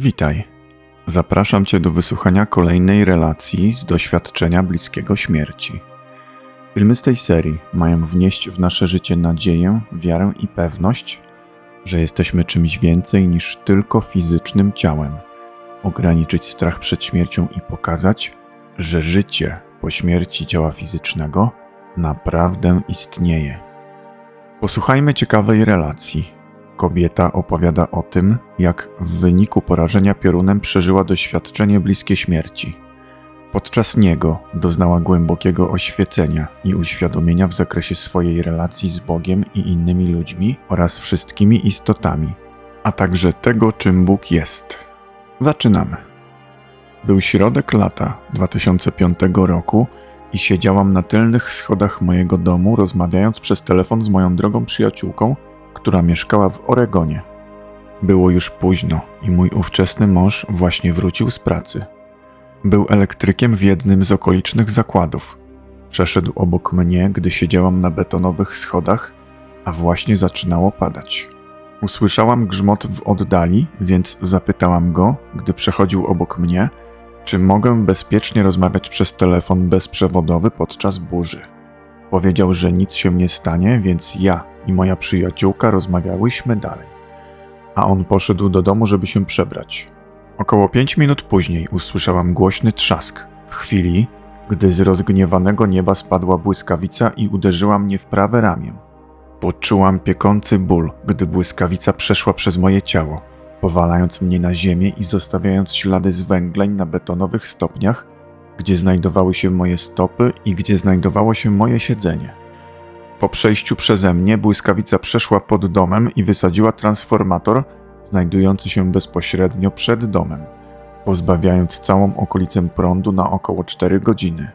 Witaj. Zapraszam Cię do wysłuchania kolejnej relacji z doświadczenia bliskiego śmierci. Filmy z tej serii mają wnieść w nasze życie nadzieję, wiarę i pewność, że jesteśmy czymś więcej niż tylko fizycznym ciałem, ograniczyć strach przed śmiercią i pokazać, że życie po śmierci ciała fizycznego naprawdę istnieje. Posłuchajmy ciekawej relacji Kobieta opowiada o tym, jak w wyniku porażenia piorunem przeżyła doświadczenie bliskie śmierci. Podczas niego doznała głębokiego oświecenia i uświadomienia w zakresie swojej relacji z Bogiem i innymi ludźmi oraz wszystkimi istotami, a także tego, czym Bóg jest. Zaczynamy. Był środek lata 2005 roku i siedziałam na tylnych schodach mojego domu, rozmawiając przez telefon z moją drogą przyjaciółką która mieszkała w Oregonie. Było już późno i mój ówczesny mąż właśnie wrócił z pracy. Był elektrykiem w jednym z okolicznych zakładów. Przeszedł obok mnie, gdy siedziałam na betonowych schodach, a właśnie zaczynało padać. Usłyszałam grzmot w oddali, więc zapytałam go, gdy przechodził obok mnie, czy mogę bezpiecznie rozmawiać przez telefon bezprzewodowy podczas burzy. Powiedział, że nic się nie stanie, więc ja i moja przyjaciółka rozmawiałyśmy dalej. A on poszedł do domu, żeby się przebrać. Około pięć minut później usłyszałam głośny trzask. W chwili, gdy z rozgniewanego nieba spadła błyskawica i uderzyła mnie w prawe ramię. Poczułam piekący ból, gdy błyskawica przeszła przez moje ciało, powalając mnie na ziemię i zostawiając ślady zwęgleń na betonowych stopniach, gdzie znajdowały się moje stopy i gdzie znajdowało się moje siedzenie. Po przejściu przeze mnie błyskawica przeszła pod domem i wysadziła transformator znajdujący się bezpośrednio przed domem, pozbawiając całą okolicę prądu na około 4 godziny.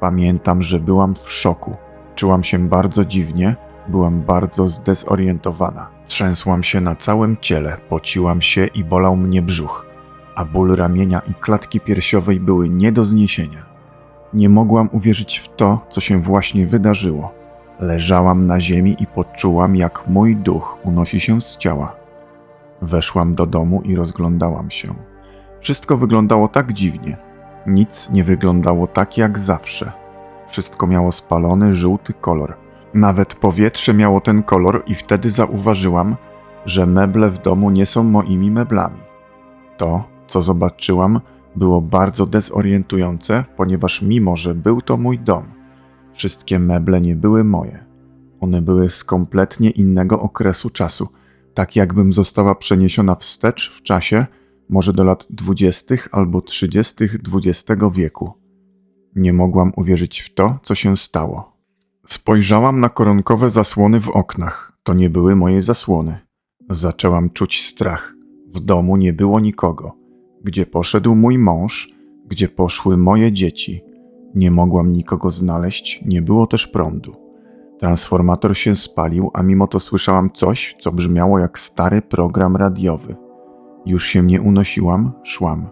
Pamiętam, że byłam w szoku. Czułam się bardzo dziwnie, byłam bardzo zdezorientowana. Trzęsłam się na całym ciele, pociłam się i bolał mnie brzuch, a ból ramienia i klatki piersiowej były nie do zniesienia. Nie mogłam uwierzyć w to, co się właśnie wydarzyło. Leżałam na ziemi i poczułam, jak mój duch unosi się z ciała. Weszłam do domu i rozglądałam się. Wszystko wyglądało tak dziwnie. Nic nie wyglądało tak jak zawsze. Wszystko miało spalony żółty kolor. Nawet powietrze miało ten kolor, i wtedy zauważyłam, że meble w domu nie są moimi meblami. To, co zobaczyłam, było bardzo dezorientujące, ponieważ mimo, że był to mój dom, Wszystkie meble nie były moje. One były z kompletnie innego okresu czasu, tak jakbym została przeniesiona wstecz w czasie, może do lat dwudziestych albo trzydziestych XX wieku. Nie mogłam uwierzyć w to, co się stało. Spojrzałam na koronkowe zasłony w oknach. To nie były moje zasłony. Zaczęłam czuć strach. W domu nie było nikogo. Gdzie poszedł mój mąż? Gdzie poszły moje dzieci? Nie mogłam nikogo znaleźć, nie było też prądu. Transformator się spalił, a mimo to słyszałam coś, co brzmiało jak stary program radiowy. Już się nie unosiłam, szłam.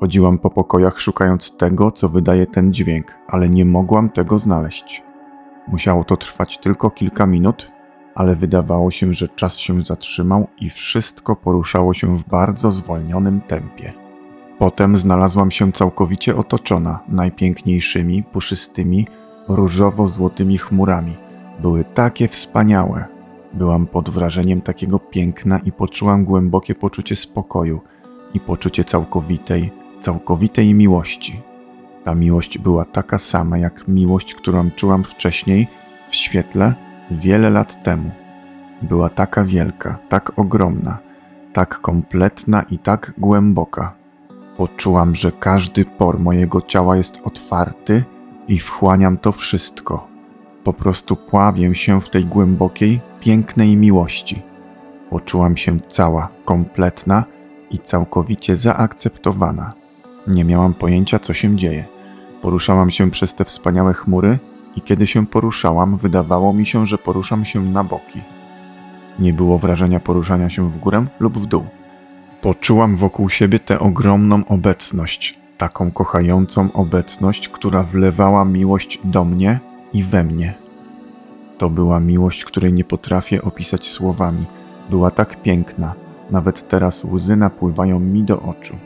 Chodziłam po pokojach szukając tego, co wydaje ten dźwięk, ale nie mogłam tego znaleźć. Musiało to trwać tylko kilka minut, ale wydawało się, że czas się zatrzymał i wszystko poruszało się w bardzo zwolnionym tempie. Potem znalazłam się całkowicie otoczona najpiękniejszymi, puszystymi, różowo-złotymi chmurami. Były takie wspaniałe. Byłam pod wrażeniem takiego piękna i poczułam głębokie poczucie spokoju i poczucie całkowitej, całkowitej miłości. Ta miłość była taka sama jak miłość, którą czułam wcześniej w świetle wiele lat temu. Była taka wielka, tak ogromna, tak kompletna i tak głęboka Poczułam, że każdy por mojego ciała jest otwarty i wchłaniam to wszystko. Po prostu pławię się w tej głębokiej, pięknej miłości. Poczułam się cała, kompletna i całkowicie zaakceptowana. Nie miałam pojęcia, co się dzieje. Poruszałam się przez te wspaniałe chmury i kiedy się poruszałam, wydawało mi się, że poruszam się na boki. Nie było wrażenia poruszania się w górę lub w dół. Poczułam wokół siebie tę ogromną obecność, taką kochającą obecność, która wlewała miłość do mnie i we mnie. To była miłość, której nie potrafię opisać słowami. Była tak piękna, Nawet teraz łzy napływają mi do oczu.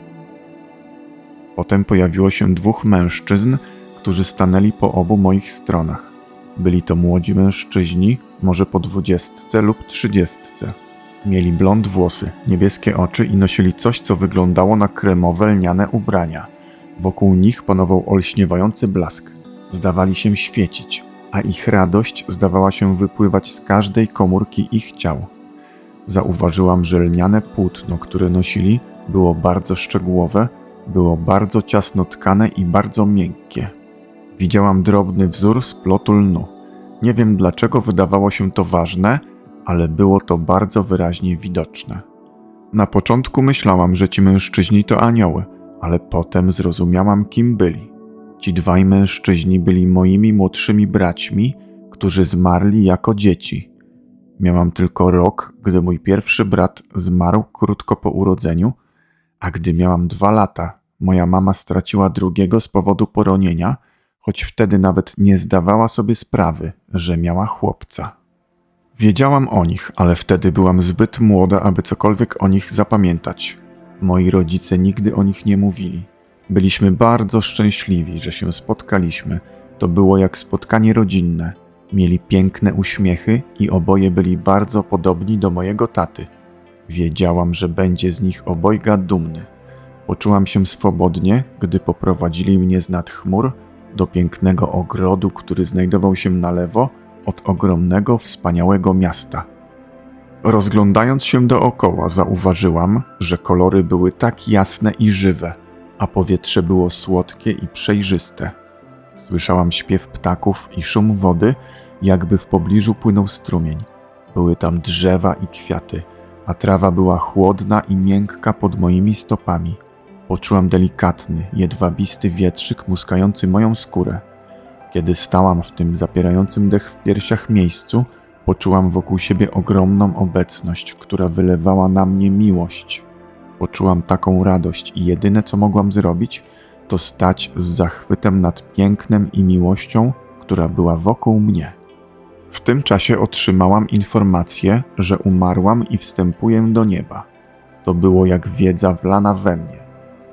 Potem pojawiło się dwóch mężczyzn, którzy stanęli po obu moich stronach. Byli to młodzi mężczyźni, może po dwudziestce lub trzydziestce. Mieli blond włosy, niebieskie oczy i nosili coś, co wyglądało na kremowe lniane ubrania. Wokół nich panował olśniewający blask. Zdawali się świecić, a ich radość zdawała się wypływać z każdej komórki ich ciał. Zauważyłam, że lniane płótno, które nosili, było bardzo szczegółowe, było bardzo ciasno tkane i bardzo miękkie. Widziałam drobny wzór splotu lnu. Nie wiem dlaczego wydawało się to ważne, ale było to bardzo wyraźnie widoczne. Na początku myślałam, że ci mężczyźni to anioły, ale potem zrozumiałam, kim byli. Ci dwaj mężczyźni byli moimi młodszymi braćmi, którzy zmarli jako dzieci. Miałam tylko rok, gdy mój pierwszy brat zmarł krótko po urodzeniu, a gdy miałam dwa lata, moja mama straciła drugiego z powodu poronienia, choć wtedy nawet nie zdawała sobie sprawy, że miała chłopca. Wiedziałam o nich, ale wtedy byłam zbyt młoda, aby cokolwiek o nich zapamiętać. Moi rodzice nigdy o nich nie mówili. Byliśmy bardzo szczęśliwi, że się spotkaliśmy. To było jak spotkanie rodzinne. Mieli piękne uśmiechy i oboje byli bardzo podobni do mojego taty. Wiedziałam, że będzie z nich obojga dumny. Poczułam się swobodnie, gdy poprowadzili mnie z nad chmur do pięknego ogrodu, który znajdował się na lewo od ogromnego, wspaniałego miasta. Rozglądając się dookoła, zauważyłam, że kolory były tak jasne i żywe, a powietrze było słodkie i przejrzyste. Słyszałam śpiew ptaków i szum wody, jakby w pobliżu płynął strumień. Były tam drzewa i kwiaty, a trawa była chłodna i miękka pod moimi stopami. Poczułam delikatny, jedwabisty wietrzyk muskający moją skórę. Kiedy stałam w tym zapierającym dech w piersiach miejscu, poczułam wokół siebie ogromną obecność, która wylewała na mnie miłość. Poczułam taką radość i jedyne co mogłam zrobić, to stać z zachwytem nad pięknem i miłością, która była wokół mnie. W tym czasie otrzymałam informację, że umarłam i wstępuję do nieba. To było jak wiedza wlana we mnie.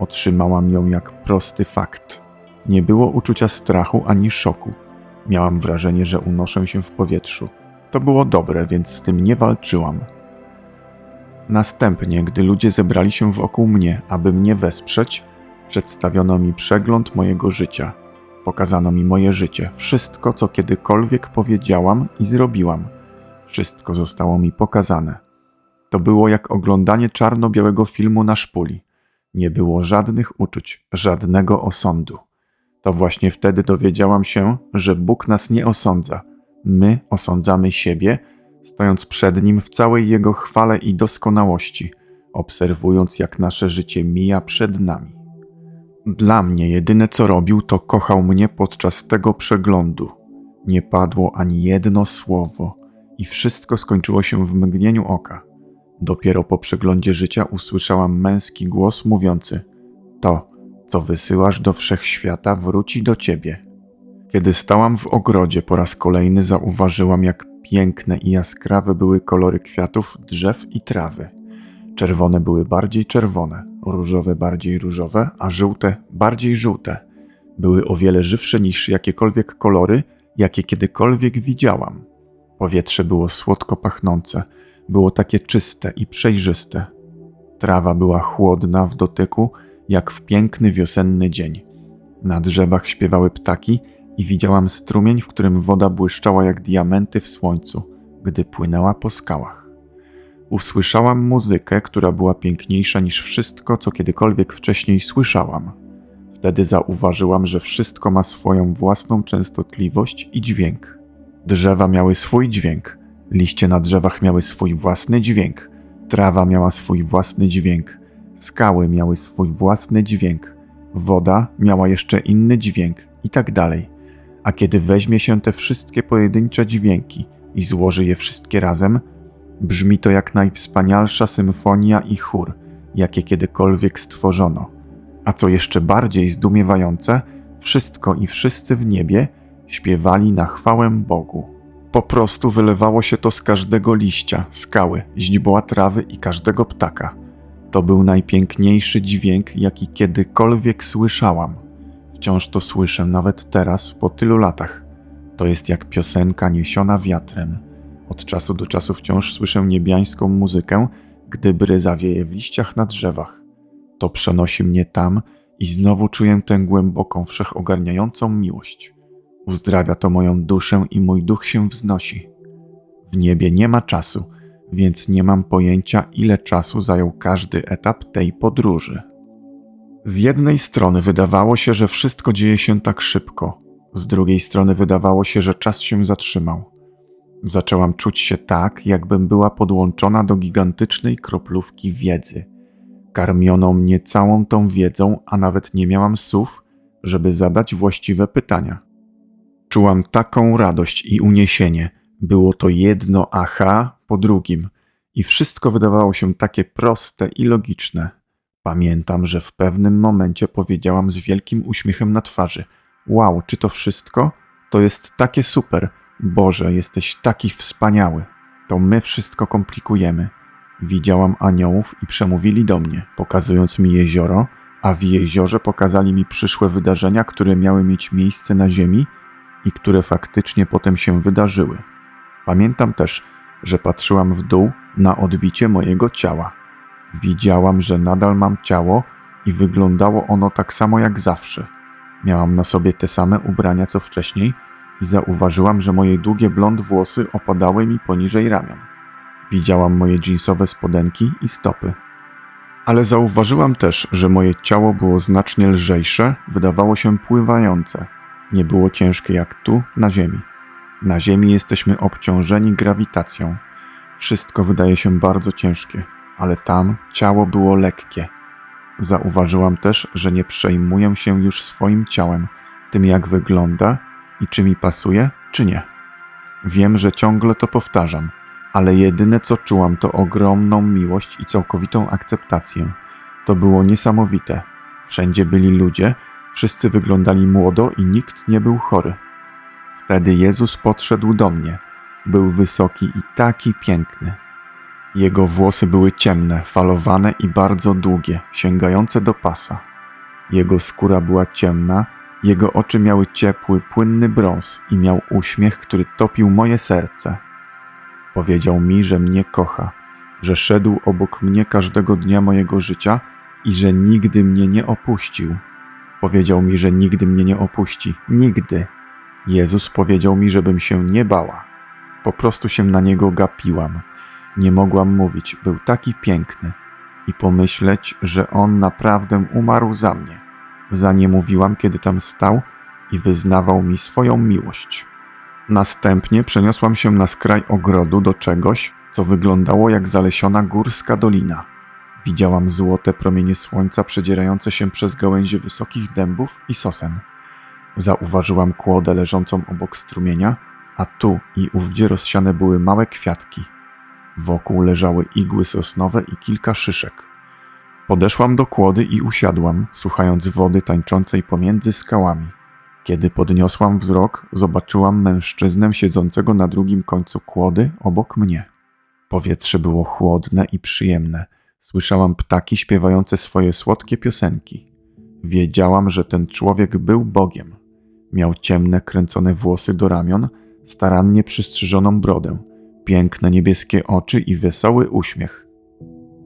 Otrzymałam ją jak prosty fakt. Nie było uczucia strachu ani szoku. Miałam wrażenie, że unoszę się w powietrzu. To było dobre, więc z tym nie walczyłam. Następnie, gdy ludzie zebrali się wokół mnie, aby mnie wesprzeć, przedstawiono mi przegląd mojego życia. Pokazano mi moje życie, wszystko, co kiedykolwiek powiedziałam i zrobiłam. Wszystko zostało mi pokazane. To było jak oglądanie czarno-białego filmu na szpuli. Nie było żadnych uczuć, żadnego osądu. To właśnie wtedy dowiedziałam się, że Bóg nas nie osądza. My osądzamy siebie, stojąc przed Nim w całej Jego chwale i doskonałości, obserwując jak nasze życie mija przed nami. Dla mnie jedyne co robił, to kochał mnie podczas tego przeglądu. Nie padło ani jedno słowo i wszystko skończyło się w mgnieniu oka. Dopiero po przeglądzie życia usłyszałam męski głos mówiący: To, co wysyłasz do wszechświata, wróci do ciebie. Kiedy stałam w ogrodzie po raz kolejny, zauważyłam, jak piękne i jaskrawe były kolory kwiatów, drzew i trawy. Czerwone były bardziej czerwone, różowe bardziej różowe, a żółte bardziej żółte. Były o wiele żywsze niż jakiekolwiek kolory, jakie kiedykolwiek widziałam. Powietrze było słodko pachnące, było takie czyste i przejrzyste. Trawa była chłodna w dotyku, jak w piękny wiosenny dzień. Na drzewach śpiewały ptaki i widziałam strumień, w którym woda błyszczała jak diamenty w słońcu, gdy płynęła po skałach. Usłyszałam muzykę, która była piękniejsza niż wszystko, co kiedykolwiek wcześniej słyszałam. Wtedy zauważyłam, że wszystko ma swoją własną częstotliwość i dźwięk. Drzewa miały swój dźwięk, liście na drzewach miały swój własny dźwięk, trawa miała swój własny dźwięk, skały miały swój własny dźwięk, woda miała jeszcze inny dźwięk i tak dalej. A kiedy weźmie się te wszystkie pojedyncze dźwięki i złoży je wszystkie razem, brzmi to jak najwspanialsza symfonia i chór, jakie kiedykolwiek stworzono. A co jeszcze bardziej zdumiewające, wszystko i wszyscy w niebie śpiewali na chwałę Bogu. Po prostu wylewało się to z każdego liścia, skały, źdźbła trawy i każdego ptaka. To był najpiękniejszy dźwięk, jaki kiedykolwiek słyszałam. Wciąż to słyszę nawet teraz, po tylu latach. To jest jak piosenka niesiona wiatrem. Od czasu do czasu wciąż słyszę niebiańską muzykę, gdy bry zawieje w liściach na drzewach. To przenosi mnie tam i znowu czuję tę głęboką, wszechogarniającą miłość. Uzdrawia to moją duszę i mój duch się wznosi. W niebie nie ma czasu, więc nie mam pojęcia, ile czasu zajął każdy etap tej podróży. Z jednej strony wydawało się, że wszystko dzieje się tak szybko, z drugiej strony wydawało się, że czas się zatrzymał. Zaczęłam czuć się tak, jakbym była podłączona do gigantycznej kroplówki wiedzy. Karmiono mnie całą tą wiedzą, a nawet nie miałam słów, żeby zadać właściwe pytania. Czułam taką radość i uniesienie. Było to jedno aha po drugim, i wszystko wydawało się takie proste i logiczne. Pamiętam, że w pewnym momencie powiedziałam z wielkim uśmiechem na twarzy: Wow, czy to wszystko? To jest takie super. Boże, jesteś taki wspaniały. To my wszystko komplikujemy. Widziałam aniołów i przemówili do mnie, pokazując mi jezioro, a w jeziorze pokazali mi przyszłe wydarzenia, które miały mieć miejsce na Ziemi i które faktycznie potem się wydarzyły. Pamiętam też, że patrzyłam w dół na odbicie mojego ciała. Widziałam, że nadal mam ciało i wyglądało ono tak samo jak zawsze. Miałam na sobie te same ubrania co wcześniej i zauważyłam, że moje długie blond włosy opadały mi poniżej ramion. Widziałam moje jeansowe spodenki i stopy. Ale zauważyłam też, że moje ciało było znacznie lżejsze, wydawało się pływające. Nie było ciężkie jak tu, na Ziemi. Na Ziemi jesteśmy obciążeni grawitacją. Wszystko wydaje się bardzo ciężkie, ale tam ciało było lekkie. Zauważyłam też, że nie przejmuję się już swoim ciałem, tym jak wygląda i czy mi pasuje, czy nie. Wiem, że ciągle to powtarzam, ale jedyne co czułam to ogromną miłość i całkowitą akceptację. To było niesamowite. Wszędzie byli ludzie, wszyscy wyglądali młodo i nikt nie był chory. Wtedy Jezus podszedł do mnie. Był wysoki i taki piękny. Jego włosy były ciemne, falowane i bardzo długie, sięgające do pasa. Jego skóra była ciemna, jego oczy miały ciepły, płynny brąz i miał uśmiech, który topił moje serce. Powiedział mi, że mnie kocha, że szedł obok mnie każdego dnia mojego życia i że nigdy mnie nie opuścił. Powiedział mi, że nigdy mnie nie opuści, nigdy. Jezus powiedział mi, żebym się nie bała. Po prostu się na niego gapiłam. Nie mogłam mówić, był taki piękny. I pomyśleć, że on naprawdę umarł za mnie. Za nie mówiłam, kiedy tam stał i wyznawał mi swoją miłość. Następnie przeniosłam się na skraj ogrodu do czegoś, co wyglądało jak zalesiona górska dolina. Widziałam złote promienie słońca przedzierające się przez gałęzie wysokich dębów i sosen. Zauważyłam kłodę leżącą obok strumienia, a tu i ówdzie rozsiane były małe kwiatki. Wokół leżały igły sosnowe i kilka szyszek. Podeszłam do kłody i usiadłam, słuchając wody tańczącej pomiędzy skałami. Kiedy podniosłam wzrok, zobaczyłam mężczyznę siedzącego na drugim końcu kłody obok mnie. Powietrze było chłodne i przyjemne. Słyszałam ptaki śpiewające swoje słodkie piosenki. Wiedziałam, że ten człowiek był Bogiem. Miał ciemne, kręcone włosy do ramion, starannie przystrzyżoną brodę, piękne niebieskie oczy i wesoły uśmiech.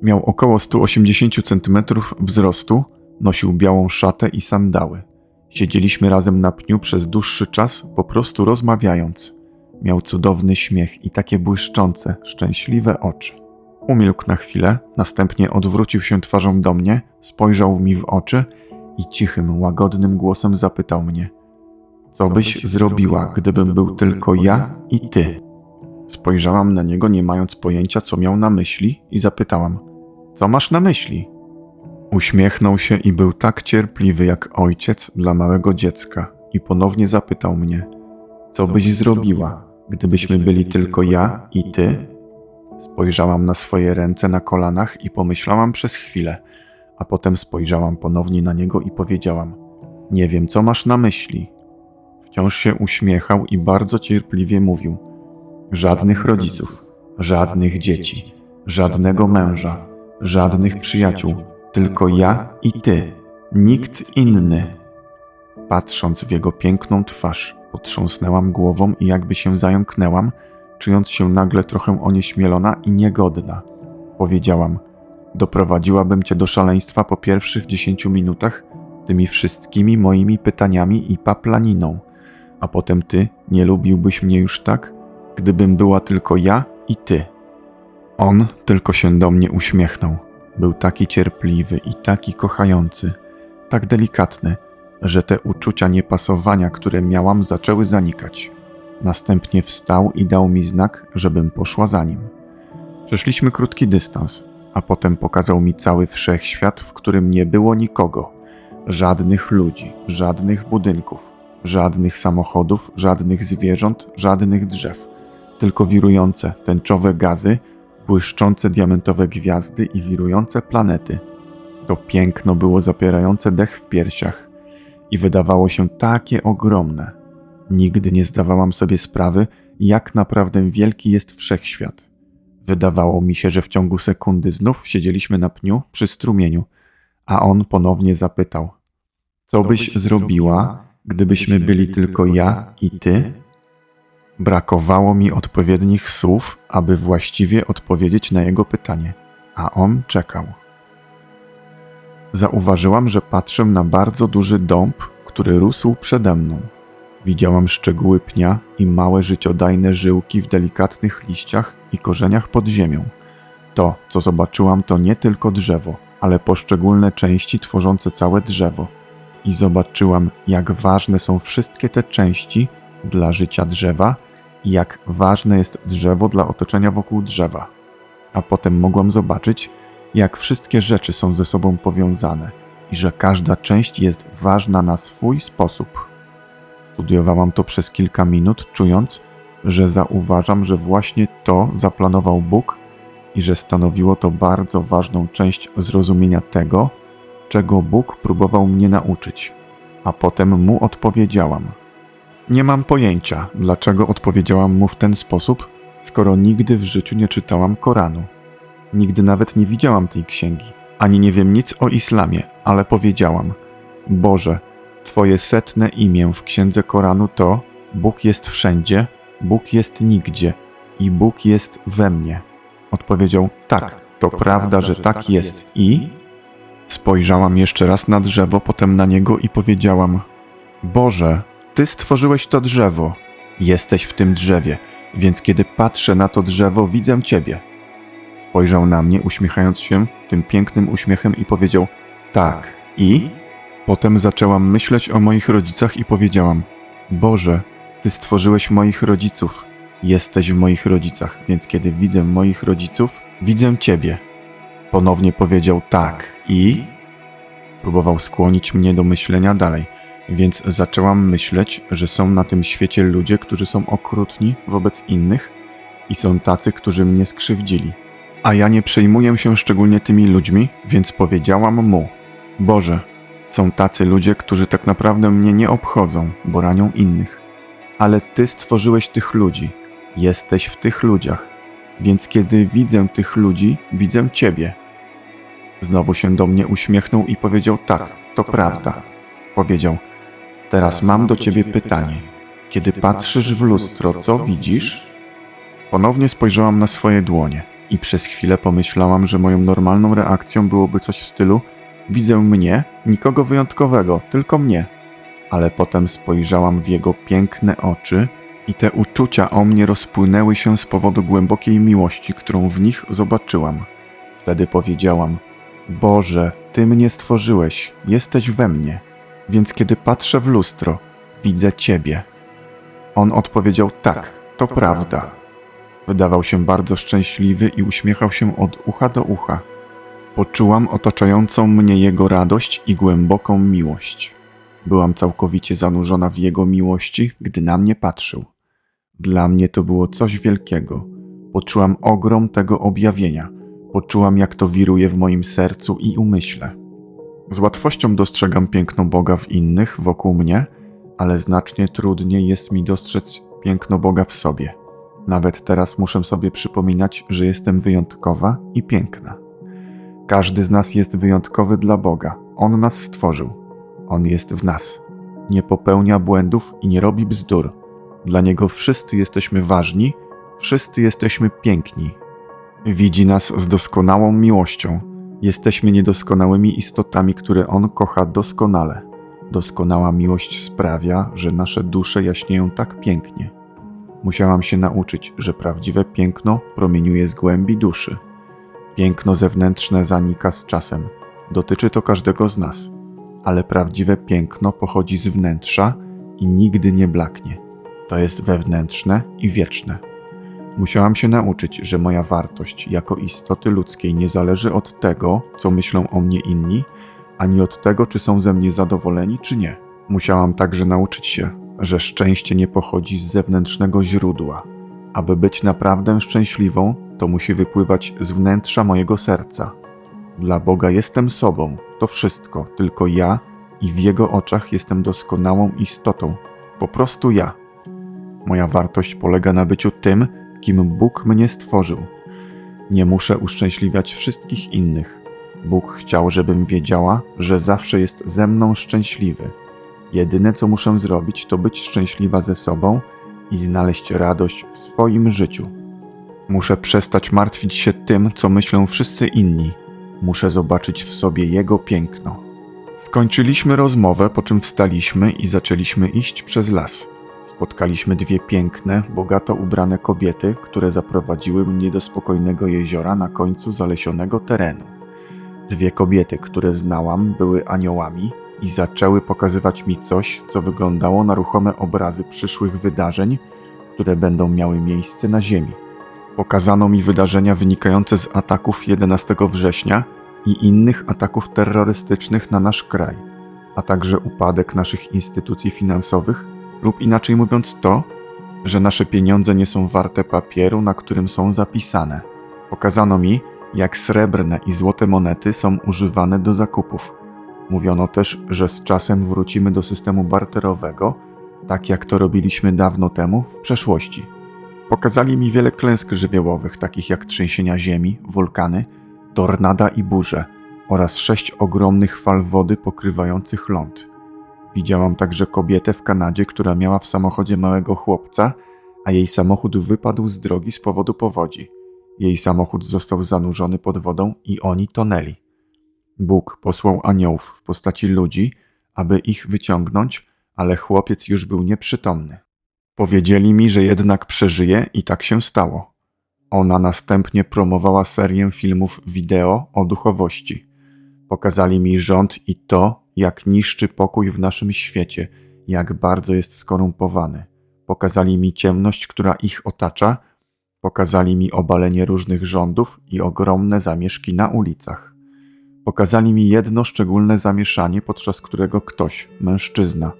Miał około 180 cm wzrostu, nosił białą szatę i sandały. Siedzieliśmy razem na pniu przez dłuższy czas, po prostu rozmawiając. Miał cudowny śmiech i takie błyszczące, szczęśliwe oczy. Umilkł na chwilę, następnie odwrócił się twarzą do mnie, spojrzał mi w oczy i cichym, łagodnym głosem zapytał mnie: Co byś zrobiła, gdybym był tylko ja i ty? Spojrzałam na niego, nie mając pojęcia, co miał na myśli, i zapytałam: Co masz na myśli? Uśmiechnął się i był tak cierpliwy jak ojciec dla małego dziecka, i ponownie zapytał mnie: Co byś zrobiła, gdybyśmy byli tylko ja i ty? Spojrzałam na swoje ręce na kolanach i pomyślałam przez chwilę, a potem spojrzałam ponownie na niego i powiedziałam: Nie wiem, co masz na myśli. Wciąż się uśmiechał i bardzo cierpliwie mówił: żadnych rodziców, żadnych dzieci, żadnego męża, żadnych przyjaciół, tylko ja i ty, nikt inny. Patrząc w jego piękną twarz, potrząsnęłam głową i jakby się zająknęłam, czując się nagle trochę onieśmielona i niegodna. Powiedziałam: Doprowadziłabym cię do szaleństwa po pierwszych dziesięciu minutach tymi wszystkimi moimi pytaniami i paplaniną, a potem ty nie lubiłbyś mnie już tak, gdybym była tylko ja i ty. On tylko się do mnie uśmiechnął. Był taki cierpliwy i taki kochający, tak delikatny, że te uczucia niepasowania, które miałam, zaczęły zanikać. Następnie wstał i dał mi znak, żebym poszła za nim. Przeszliśmy krótki dystans, a potem pokazał mi cały wszechświat, w którym nie było nikogo, żadnych ludzi, żadnych budynków, żadnych samochodów, żadnych zwierząt, żadnych drzew, tylko wirujące, tęczowe gazy, błyszczące diamentowe gwiazdy i wirujące planety. To piękno było zapierające dech w piersiach i wydawało się takie ogromne. Nigdy nie zdawałam sobie sprawy, jak naprawdę wielki jest wszechświat. Wydawało mi się, że w ciągu sekundy znów siedzieliśmy na pniu przy strumieniu, a on ponownie zapytał: Co byś zrobiła, gdybyśmy byli tylko ja i ty? Brakowało mi odpowiednich słów, aby właściwie odpowiedzieć na jego pytanie, a on czekał. Zauważyłam, że patrzę na bardzo duży dąb, który rósł przede mną. Widziałam szczegóły pnia i małe życiodajne żyłki w delikatnych liściach i korzeniach pod ziemią. To, co zobaczyłam, to nie tylko drzewo, ale poszczególne części tworzące całe drzewo. I zobaczyłam, jak ważne są wszystkie te części dla życia drzewa i jak ważne jest drzewo dla otoczenia wokół drzewa. A potem mogłam zobaczyć, jak wszystkie rzeczy są ze sobą powiązane i że każda część jest ważna na swój sposób. Studiowałam to przez kilka minut, czując, że zauważam, że właśnie to zaplanował Bóg i że stanowiło to bardzo ważną część zrozumienia tego, czego Bóg próbował mnie nauczyć, a potem mu odpowiedziałam. Nie mam pojęcia, dlaczego odpowiedziałam mu w ten sposób, skoro nigdy w życiu nie czytałam Koranu. Nigdy nawet nie widziałam tej księgi, ani nie wiem nic o islamie, ale powiedziałam: Boże, Twoje setne imię w księdze Koranu to Bóg jest wszędzie, Bóg jest nigdzie i Bóg jest we mnie. Odpowiedział: Tak, to prawda, że tak jest i. Spojrzałam jeszcze raz na drzewo, potem na niego i powiedziałam: Boże, Ty stworzyłeś to drzewo. Jesteś w tym drzewie, więc kiedy patrzę na to drzewo, widzę Ciebie. Spojrzał na mnie, uśmiechając się tym pięknym uśmiechem i powiedział: Tak, i? Potem zaczęłam myśleć o moich rodzicach i powiedziałam: Boże, Ty stworzyłeś moich rodziców. Jesteś w moich rodzicach, więc kiedy widzę moich rodziców, widzę Ciebie. Ponownie powiedział tak i próbował skłonić mnie do myślenia dalej, więc zaczęłam myśleć, że są na tym świecie ludzie, którzy są okrutni wobec innych i są tacy, którzy mnie skrzywdzili. A ja nie przejmuję się szczególnie tymi ludźmi, więc powiedziałam mu: Boże, są tacy ludzie, którzy tak naprawdę mnie nie obchodzą, bo ranią innych. Ale Ty stworzyłeś tych ludzi, jesteś w tych ludziach, więc kiedy widzę tych ludzi, widzę Ciebie. Znowu się do mnie uśmiechnął i powiedział: Tak, to prawda. Powiedział: Teraz mam do Ciebie pytanie. Kiedy patrzysz w lustro, co widzisz? Ponownie spojrzałam na swoje dłonie i przez chwilę pomyślałam, że moją normalną reakcją byłoby coś w stylu: Widzę mnie, nikogo wyjątkowego, tylko mnie. Ale potem spojrzałam w jego piękne oczy i te uczucia o mnie rozpłynęły się z powodu głębokiej miłości, którą w nich zobaczyłam. Wtedy powiedziałam: Boże, Ty mnie stworzyłeś, jesteś we mnie, więc kiedy patrzę w lustro, widzę Ciebie. On odpowiedział: Tak, to prawda. Wydawał się bardzo szczęśliwy i uśmiechał się od ucha do ucha. Poczułam otaczającą mnie jego radość i głęboką miłość. Byłam całkowicie zanurzona w jego miłości, gdy na mnie patrzył. Dla mnie to było coś wielkiego. Poczułam ogrom tego objawienia. Poczułam, jak to wiruje w moim sercu i umyśle. Z łatwością dostrzegam piękno Boga w innych, wokół mnie, ale znacznie trudniej jest mi dostrzec piękno Boga w sobie. Nawet teraz muszę sobie przypominać, że jestem wyjątkowa i piękna. Każdy z nas jest wyjątkowy dla Boga. On nas stworzył. On jest w nas. Nie popełnia błędów i nie robi bzdur. Dla Niego wszyscy jesteśmy ważni, wszyscy jesteśmy piękni. Widzi nas z doskonałą miłością. Jesteśmy niedoskonałymi istotami, które On kocha doskonale. Doskonała miłość sprawia, że nasze dusze jaśnieją tak pięknie. Musiałam się nauczyć, że prawdziwe piękno promieniuje z głębi duszy. Piękno zewnętrzne zanika z czasem. Dotyczy to każdego z nas, ale prawdziwe piękno pochodzi z wnętrza i nigdy nie blaknie. To jest wewnętrzne i wieczne. Musiałam się nauczyć, że moja wartość jako istoty ludzkiej nie zależy od tego, co myślą o mnie inni, ani od tego, czy są ze mnie zadowoleni, czy nie. Musiałam także nauczyć się, że szczęście nie pochodzi z zewnętrznego źródła. Aby być naprawdę szczęśliwą, to musi wypływać z wnętrza mojego serca. Dla Boga jestem sobą, to wszystko, tylko ja i w Jego oczach jestem doskonałą istotą, po prostu ja. Moja wartość polega na byciu tym, kim Bóg mnie stworzył. Nie muszę uszczęśliwiać wszystkich innych. Bóg chciał, żebym wiedziała, że zawsze jest ze mną szczęśliwy. Jedyne, co muszę zrobić, to być szczęśliwa ze sobą i znaleźć radość w swoim życiu. Muszę przestać martwić się tym, co myślą wszyscy inni. Muszę zobaczyć w sobie Jego piękno. Skończyliśmy rozmowę, po czym wstaliśmy i zaczęliśmy iść przez las. Spotkaliśmy dwie piękne, bogato ubrane kobiety, które zaprowadziły mnie do spokojnego jeziora na końcu zalesionego terenu. Dwie kobiety, które znałam, były aniołami i zaczęły pokazywać mi coś, co wyglądało na ruchome obrazy przyszłych wydarzeń, które będą miały miejsce na Ziemi. Pokazano mi wydarzenia wynikające z ataków 11 września i innych ataków terrorystycznych na nasz kraj, a także upadek naszych instytucji finansowych, lub inaczej mówiąc to, że nasze pieniądze nie są warte papieru, na którym są zapisane. Pokazano mi, jak srebrne i złote monety są używane do zakupów. Mówiono też, że z czasem wrócimy do systemu barterowego, tak jak to robiliśmy dawno temu w przeszłości. Pokazali mi wiele klęsk żywiołowych, takich jak trzęsienia ziemi, wulkany, tornada i burze oraz sześć ogromnych fal wody pokrywających ląd. Widziałam także kobietę w Kanadzie, która miała w samochodzie małego chłopca, a jej samochód wypadł z drogi z powodu powodzi. Jej samochód został zanurzony pod wodą i oni tonęli. Bóg posłał aniołów w postaci ludzi, aby ich wyciągnąć, ale chłopiec już był nieprzytomny. Powiedzieli mi, że jednak przeżyje i tak się stało. Ona następnie promowała serię filmów wideo o duchowości. Pokazali mi rząd i to, jak niszczy pokój w naszym świecie, jak bardzo jest skorumpowany. Pokazali mi ciemność, która ich otacza, pokazali mi obalenie różnych rządów i ogromne zamieszki na ulicach. Pokazali mi jedno szczególne zamieszanie, podczas którego ktoś, mężczyzna,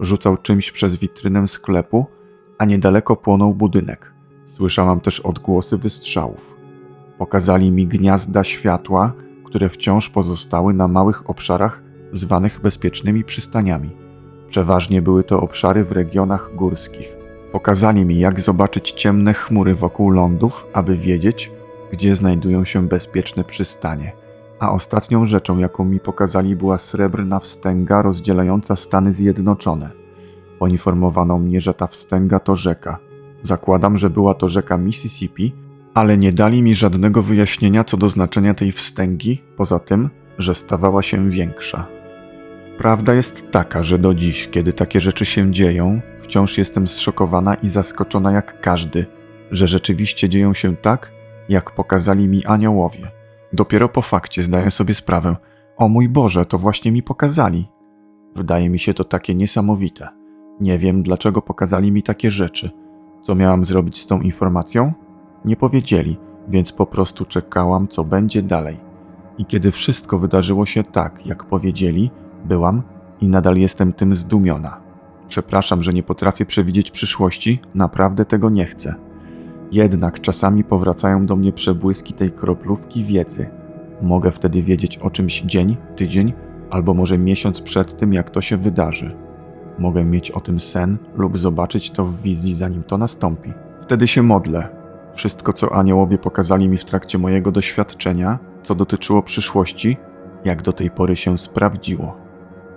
rzucał czymś przez witrynę sklepu, a niedaleko płonął budynek. Słyszałam też odgłosy wystrzałów. Pokazali mi gniazda światła, które wciąż pozostały na małych obszarach zwanych bezpiecznymi przystaniami. Przeważnie były to obszary w regionach górskich. Pokazali mi, jak zobaczyć ciemne chmury wokół lądów, aby wiedzieć, gdzie znajdują się bezpieczne przystanie. A ostatnią rzeczą, jaką mi pokazali, była srebrna wstęga rozdzielająca Stany Zjednoczone. Poinformowano mnie, że ta wstęga to rzeka. Zakładam, że była to rzeka Mississippi, ale nie dali mi żadnego wyjaśnienia co do znaczenia tej wstęgi, poza tym, że stawała się większa. Prawda jest taka, że do dziś, kiedy takie rzeczy się dzieją, wciąż jestem zszokowana i zaskoczona jak każdy, że rzeczywiście dzieją się tak, jak pokazali mi aniołowie. Dopiero po fakcie zdaję sobie sprawę, o mój Boże, to właśnie mi pokazali. Wydaje mi się to takie niesamowite. Nie wiem, dlaczego pokazali mi takie rzeczy. Co miałam zrobić z tą informacją? Nie powiedzieli, więc po prostu czekałam, co będzie dalej. I kiedy wszystko wydarzyło się tak, jak powiedzieli, byłam i nadal jestem tym zdumiona. Przepraszam, że nie potrafię przewidzieć przyszłości, naprawdę tego nie chcę. Jednak czasami powracają do mnie przebłyski tej kroplówki wiedzy. Mogę wtedy wiedzieć o czymś dzień, tydzień albo może miesiąc przed tym, jak to się wydarzy. Mogę mieć o tym sen lub zobaczyć to w wizji, zanim to nastąpi. Wtedy się modlę. Wszystko, co aniołowie pokazali mi w trakcie mojego doświadczenia, co dotyczyło przyszłości, jak do tej pory się sprawdziło.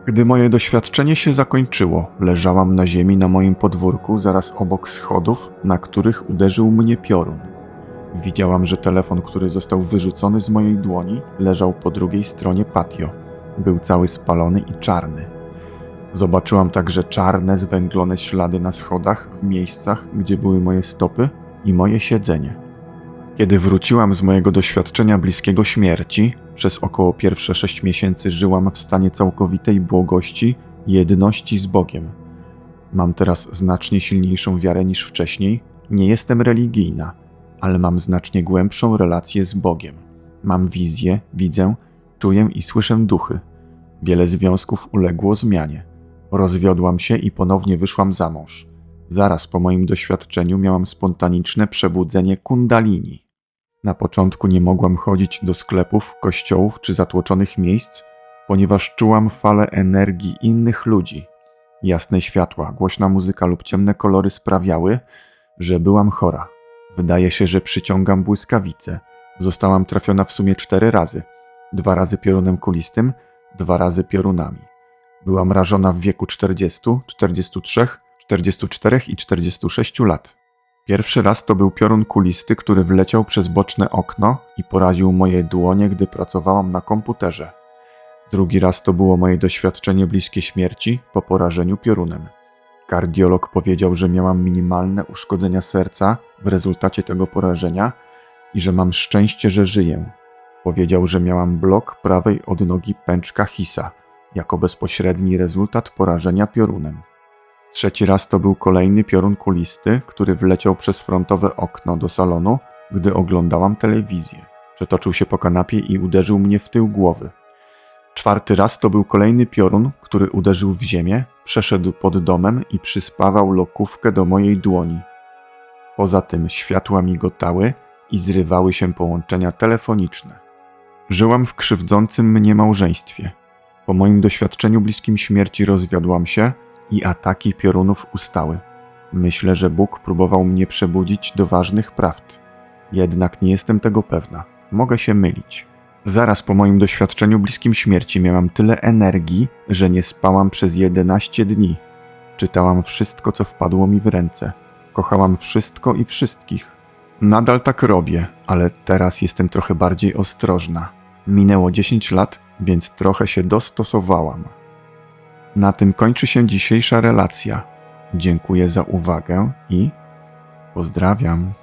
Gdy moje doświadczenie się zakończyło, leżałam na ziemi na moim podwórku, zaraz obok schodów, na których uderzył mnie piorun. Widziałam, że telefon, który został wyrzucony z mojej dłoni, leżał po drugiej stronie patio. Był cały spalony i czarny. Zobaczyłam także czarne, zwęglone ślady na schodach w miejscach, gdzie były moje stopy i moje siedzenie. Kiedy wróciłam z mojego doświadczenia bliskiego śmierci, przez około pierwsze sześć miesięcy żyłam w stanie całkowitej błogości jedności z Bogiem. Mam teraz znacznie silniejszą wiarę niż wcześniej. Nie jestem religijna, ale mam znacznie głębszą relację z Bogiem. Mam wizję, widzę, czuję i słyszę duchy. Wiele związków uległo zmianie. Rozwiodłam się i ponownie wyszłam za mąż. Zaraz po moim doświadczeniu miałam spontaniczne przebudzenie kundalini. Na początku nie mogłam chodzić do sklepów, kościołów czy zatłoczonych miejsc, ponieważ czułam falę energii innych ludzi. Jasne światła, głośna muzyka lub ciemne kolory sprawiały, że byłam chora. Wydaje się, że przyciągam błyskawice. Zostałam trafiona w sumie cztery razy. Dwa razy piorunem kulistym, dwa razy piorunami. Byłam rażona w wieku 40, 43, 44 i 46 lat. Pierwszy raz to był piorun kulisty, który wleciał przez boczne okno i poraził moje dłonie, gdy pracowałam na komputerze. Drugi raz to było moje doświadczenie bliskie śmierci po porażeniu piorunem. Kardiolog powiedział, że miałam minimalne uszkodzenia serca w rezultacie tego porażenia i że mam szczęście, że żyję. Powiedział, że miałam blok prawej odnogi pęczka Hisa jako bezpośredni rezultat porażenia piorunem. Trzeci raz to był kolejny piorun kulisty, który wleciał przez frontowe okno do salonu, gdy oglądałam telewizję. Przetoczył się po kanapie i uderzył mnie w tył głowy. Czwarty raz to był kolejny piorun, który uderzył w ziemię, przeszedł pod domem i przyspawał lokówkę do mojej dłoni. Poza tym światła migotały i zrywały się połączenia telefoniczne. Żyłam w krzywdzącym mnie małżeństwie. Po moim doświadczeniu bliskim śmierci rozwiodłam się i ataki piorunów ustały. Myślę, że Bóg próbował mnie przebudzić do ważnych prawd. Jednak nie jestem tego pewna. Mogę się mylić. Zaraz po moim doświadczeniu bliskim śmierci miałam tyle energii, że nie spałam przez 11 dni. Czytałam wszystko, co wpadło mi w ręce. Kochałam wszystko i wszystkich. Nadal tak robię, ale teraz jestem trochę bardziej ostrożna. Minęło 10 lat, więc trochę się dostosowałam. Na tym kończy się dzisiejsza relacja. Dziękuję za uwagę i pozdrawiam.